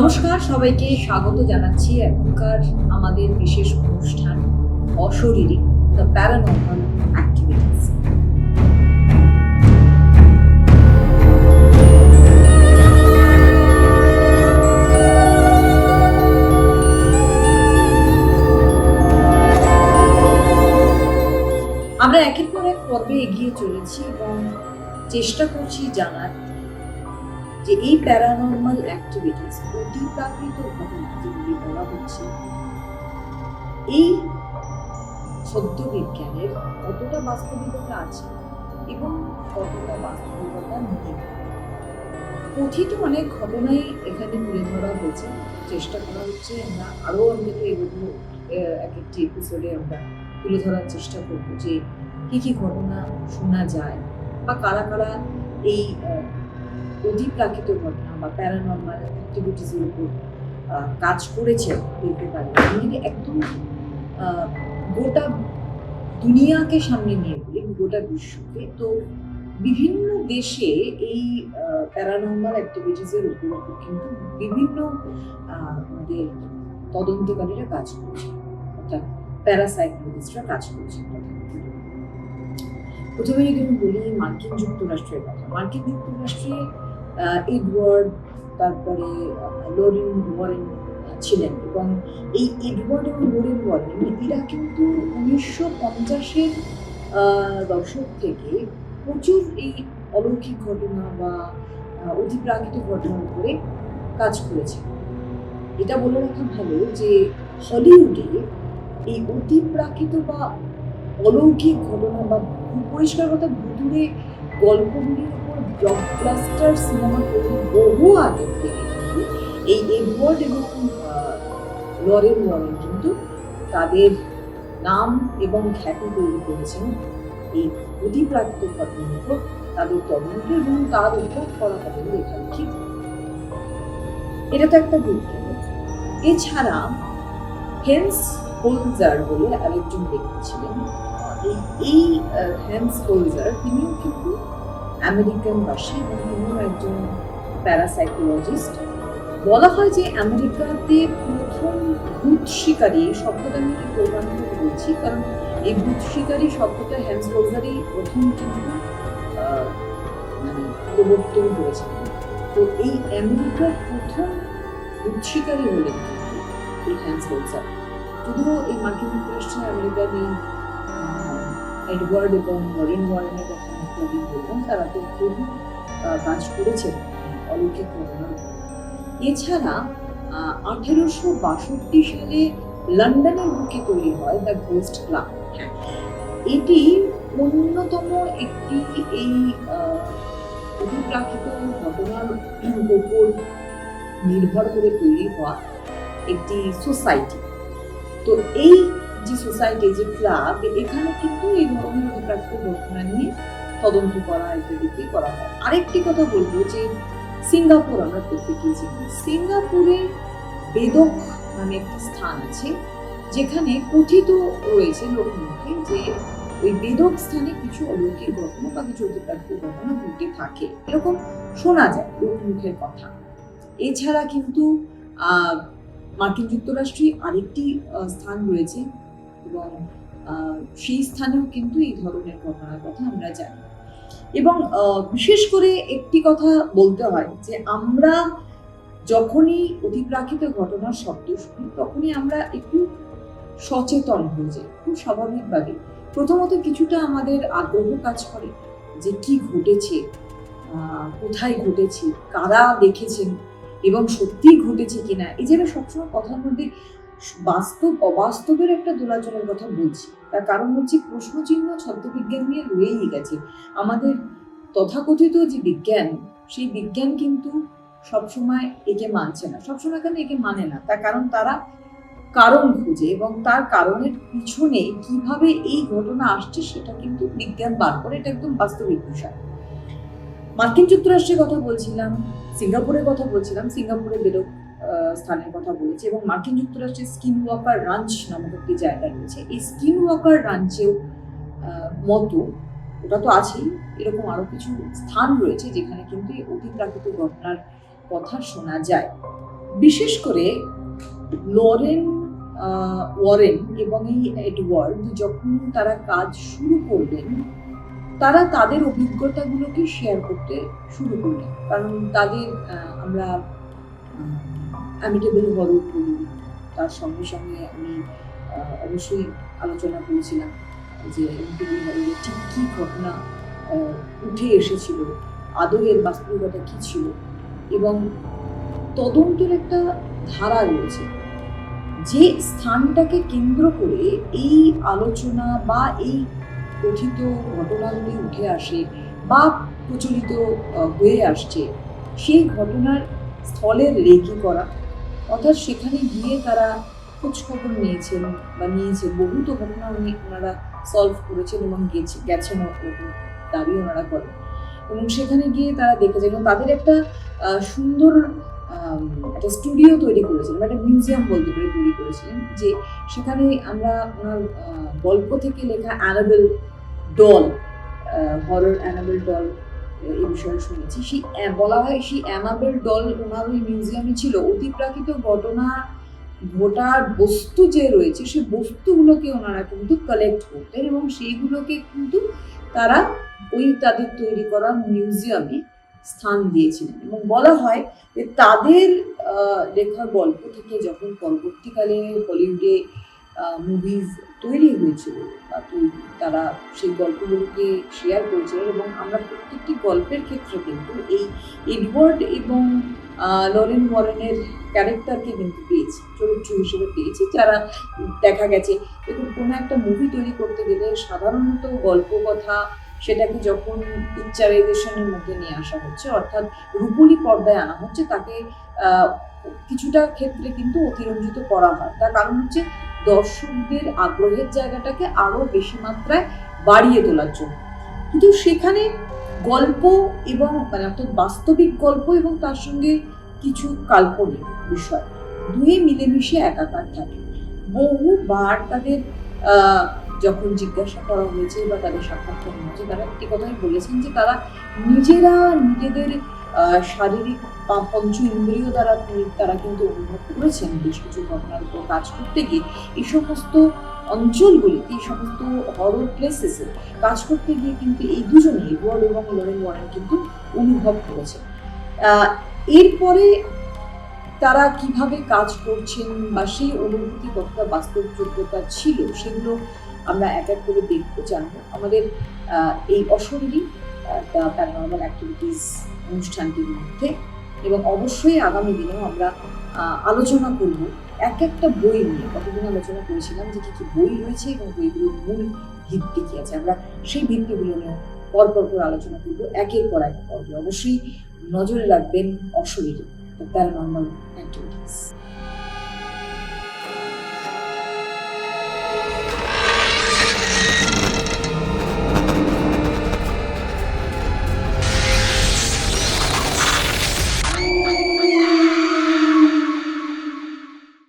নমস্কার, সবাইকে স্বাগত জানাচ্ছি এখনকার আমাদের বিশেষ অনুষ্ঠান, অশরীরী দ্য প্যারানর্মাল অ্যাক্টিভিটিস আমরা একের পর এক পর্বে এগিয়ে চলেছি এবং চেষ্টা করছি জানার যে এই প্যারানর্মাল অ্যাক্টিভিটিস অতিপ্রাকৃত ঘটনা যেগুলি বলা হচ্ছে, এই সদ্য বিজ্ঞানের কতটা বাস্তবিকতা আছে এবং কতটা বাস্তবিকতা নেই? কথিত অনেক ঘটনাই এখানে তুলে ধরা হয়েছে। চেষ্টা করা হচ্ছে আমরা আরও অন্তত এগুলো এক একটি এপিসোডে আমরা তুলে ধরার চেষ্টা করব যে কি কি ঘটনা শোনা যায় বা কারা কারা এই আহ, অতিপ্রাকৃত ঘটনা বা প্যারানর্মাল অ্যাক্টিভিটিসের উপর কাজ করেছে বলতে পারি আমি একদম গোটা দুনিয়াকে সামনে নিয়ে বলি গোটা বিশ্বকে তো বিভিন্ন দেশে এই প্যারানর্মাল অ্যাক্টিভিটিসের উপর কিন্তু বিভিন্ন আমাদের তদন্তকারীরা কাজ করছে অর্থাৎ প্যারাসাইকোলজিস্টরা কাজ করছে প্রথমে যদি আমি বলি মার্কিন যুক্তরাষ্ট্রের কথা মার্কিন যুক্তরাষ্ট্রে এডওয়ার্ড, তারপরে লোরেন ওয়ারেন ছিলেন এবং এই এডওয়ার্ড এবং লোরেন ওয়ারেন, এরা কিন্তু উনিশশো পঞ্চাশের দশক থেকে প্রচুর এই অলৌকিক ঘটনা বা অতিপ্রাকৃত ঘটনার উপরে কাজ করেছে। এটা বলে রাখা ভালো যে হলিউডে এই অতিপ্রাকৃত বা অলৌকিক ঘটনা বা পরিষ্কার কথা ভুতুরে গল্পগুলির ব্লকবাস্টার সিনেমা তৈরি বহু আগে থেকে এই এডওয়ার্ড এবং লরেন ওয়ারেন কিন্তু তাদের নাম এবং খ্যাতি তৈরি করেছেন এই অতিপ্রাকৃত ঘটনার তাদের তদন্ত এবং তার উপর করা হবে লেখালেখি। এটা তো একটা দিক এছাড়া হেন্স হোলজার বলে আরেকজন ব্যক্তি ছিলেন। এই হ্যান্স হোলজার, তিনিও কিন্তু আমেরিকান বাসী এবং একজন প্যারাসাইকোলজিস্ট। বলা হয় যে আমেরিকাতে প্রথম ভূত শিকারী এই শব্দটা আমি প্রমাণ করে বলছি কারণ এই ভূত শিকারী শব্দটা হ্যান্স হোলজারই প্রথম কিন্তু মানে প্রবর্তন করেছিলেন। তো এই আমেরিকার প্রথম ভূত শিকারী হলেন এই হ্যান্স হোলজার যদিও এই মার্কিন যুক্তরাষ্ট্রে আমেরিকার এই এডওয়ার্ড এবং লরেন ওয়ারেনের কথা তারা তো কাজ করেছেন অলৌকিক ঘটনার এছাড়া আঠেরোশো বাষট্টি সালে লন্ডনের বুকে তৈরি হয় দ্য ঘোস্ট ক্লাব। এটি অন্যতম একটি এই অতিপ্রাকৃত ঘটনার উপর নির্ভর করে তৈরি হওয়া একটি সোসাইটি। তো এই যে সোসাইটি যে ক্লাব এখানে কিন্তু এই ধরনের অতিপ্রাকৃত ঘটনা নিয়ে তদন্ত করা ইত্যাদি করা হয়। আরেকটি কথা বলব যে, সিঙ্গাপুর আমরা প্রত্যেকেই চিনি সিঙ্গাপুরে বেদক নামে একটি স্থান আছে, যেখানে কথিত রয়েছে লোকমুখে যে ওই বেদক স্থানে কিছু অলৌকিক ঘটনা বা কিছু অতিপ্রাকৃত ঘটনা ঘটে থাকে। এরকম শোনা যায় লোকমুখের কথা। এছাড়া কিন্তু মার্কিন যুক্তরাষ্ট্রে আরেকটি স্থান রয়েছে এবং সেই স্থানেও কিন্তু এই ধরনের ঘটনার কথা আমরা জানি। এবং বিশেষ করে একটি কথা বলতে হয় যে আমরা যখনই অতিপ্রাকৃত ঘটনার শব্দ শুনি, তখনই আমরা একটু সচেতন হয়ে যাই, খুব স্বাভাবিকভাবে প্রথমত কিছুটা আমাদের আগ্রহ কাজ করে যে কি ঘটেছে কোথায় ঘটেছে, কারা দেখেছেন এবং সত্যিই ঘটেছে কিনা, এই যে আমি সবসময় কথার মধ্যে বাস্তব, অবাস্তবের একটা দোলাচলের কথা বলছি। তার কারণ হচ্ছে প্রশ্নচিহ্ন ছদ্মবিজ্ঞান নিয়ে রয়েই গেছে। আমাদের তথাকথিত যে বিজ্ঞান, সেই বিজ্ঞান কিন্তু সবসময় একে মানছে না। সবসময় কেন একে মানে না? তার কারণ তারা কারণ খুঁজে এবং তার কারণের পিছনে কীভাবে এই ঘটনা আসছে সেটা কিন্তু বিজ্ঞান বার করে। এটা একদম বাস্তবিক বিষয়। মার্কিন যুক্তরাষ্ট্রের কথা বলছিলাম, সিঙ্গাপুরের কথা বলছিলাম, সিঙ্গাপুরে বেরো স্থানের কথা বলেছি এবং মার্কিন যুক্তরাষ্ট্রের স্কিন ওয়াকার রাঞ্চ নামক একটি জায়গা রয়েছে। এই স্কিন ওয়াকার রাঞ্চেও মতো ওটা তো আছেই এরকম আরও কিছু স্থান রয়েছে যেখানে কিন্তু এই অতিপ্রাকৃত ঘটনার কথা শোনা যায়। বিশেষ করে লরেন ওয়ারেন এবং এই এডওয়ার্ড যখন তারা কাজ শুরু করলেন তারা তাদের অভিজ্ঞতাগুলোকে শেয়ার করতে শুরু করলেন। কারণ তাদের আহ, আমরা অ্যামিটেবল হরর বলি তার সঙ্গে সঙ্গে আমি অবশ্যই আলোচনা করেছিলাম যে হররের ঠিক কী ঘটনা উঠে এসেছিল আদৌ এর বাস্তবিকতা কী ছিল, এবং তদন্তের একটা ধারা রয়েছে। যে স্থানটাকে কেন্দ্র করে এই আলোচনা বা এই কথিত ঘটনাগুলি উঠে আসে বা প্রচলিত হয়ে আসছে, সেই ঘটনার স্থলের রেকি করা অর্থাৎ সেখানে গিয়ে তারা খোঁজখবর নিয়েছেন বা নিয়েছেন বহুত ঘটনা উনি ওনারা সলভ করেছেন এবং গেছে, গেছেন দাবি ওনারা করেন। এবং সেখানে গিয়ে তারা দেখেছেন এবং তাদের একটা সুন্দর একটা স্টুডিও তৈরি করেছিলেন বা একটা মিউজিয়াম বলতে পারে তৈরি করেছিলেন যে সেখানে আমরা ওনার গল্প থেকে লেখা Annabelle doll horror Annabelle doll এই শুনেছি। সেই বলা হয় সেই অ্যানাবেল ডল ওনার ওই মিউজিয়ামে ছিল। অতিপ্রাকৃত ঘটনা, ঘটার বস্তু যে রয়েছে সেই বস্তুগুলোকে ওনারা কিন্তু কালেক্ট করতেন এবং সেইগুলোকে কিন্তু তারা ওই তাদের তৈরি করা মিউজিয়ামে স্থান দিয়েছিলেন। এবং বলা হয় যে তাদের লেখা গল্প থেকে যখন পরবর্তীকালে হলিউডে মুভিজ তৈরি হয়েছিল বা তৈরি সেই গল্পগুলোকে শেয়ার করেছিলেন এবং আমরা প্রত্যেকটি গল্পের ক্ষেত্রে কিন্তু এই এডওয়ার্ড এবং লরেন ওয়ারেনের ক্যারেক্টারকে কিন্তু পেয়েছি, চরিত্র হিসেবে পেয়েছি। যারা দেখা গেছে এবং কোনো একটা মুভি তৈরি করতে গেলে সাধারণত গল্প কথা সেটাকে যখন পিকচারাইজেশনের মধ্যে নিয়ে আসা হচ্ছে, অর্থাৎ রূপলি পর্দায় আনা হচ্ছে, তাকে কিছুটা ক্ষেত্রে কিন্তু অতিরঞ্জিত করা হয়। তার কারণ হচ্ছে দর্শকদের আগ্রহের জায়গাটাকে আরও বেশি মাত্রায় বাড়িয়ে তোলার জন্য। কিন্তু সেখানে গল্প এবং মানে অর্থাৎ বাস্তবিক গল্প এবং তার সঙ্গে কিছু কাল্পনিক বিষয়, দুয়ে মিলেমিশে একাকার থাকে। বহুবার তাদের যখন জিজ্ঞাসা করা হয়েছে বা তাদের সাক্ষাৎকার হয়েছে, তারা একটি কথাই বলেছেন যে তারা নিজেরা নিজেদের শারীরিক পঞ্চ ইন্দ্রিয় দ্বারা তারা কিন্তু অনুভব করেছেন বেশ কিছু ঘটনার উপর কাজ করতে গিয়ে। এই সমস্ত অঞ্চলগুলিতে, এই সমস্ত হরর প্লেসেসে কাজ করতে গিয়ে কিন্তু এই দুজনে, এডওয়ার্ড এবং লোরেন ওয়ারেন কিন্তু অনুভব করেছেন। এরপরে তারা কীভাবে কাজ করছেন বা সেই অনুভূতি কতটা বাস্তবযোগ্যতা ছিল, সেগুলো আমরা এক এক করে দেখতে জানব। আমাদের এই অশরীরী প্যারানর্মাল অ্যাক্টিভিটিস অনুষ্ঠানটির মধ্যে। এবং অবশ্যই আগামী দিনেও আমরা আলোচনা করব এক একটা বই নিয়ে। কতদিন আলোচনা করেছিলাম যে কি কি বই রয়েছে এবং বইগুলোর মূল ভিত্তি কি আছে। আমরা সেই ভিত্তিগুলো নিয়ে পর পর আলোচনা করব একের পর এক পর্বে। অবশ্যই নজরে রাখবেন অশরীরী প্যারানর্মাল অ্যাক্টিভিটিস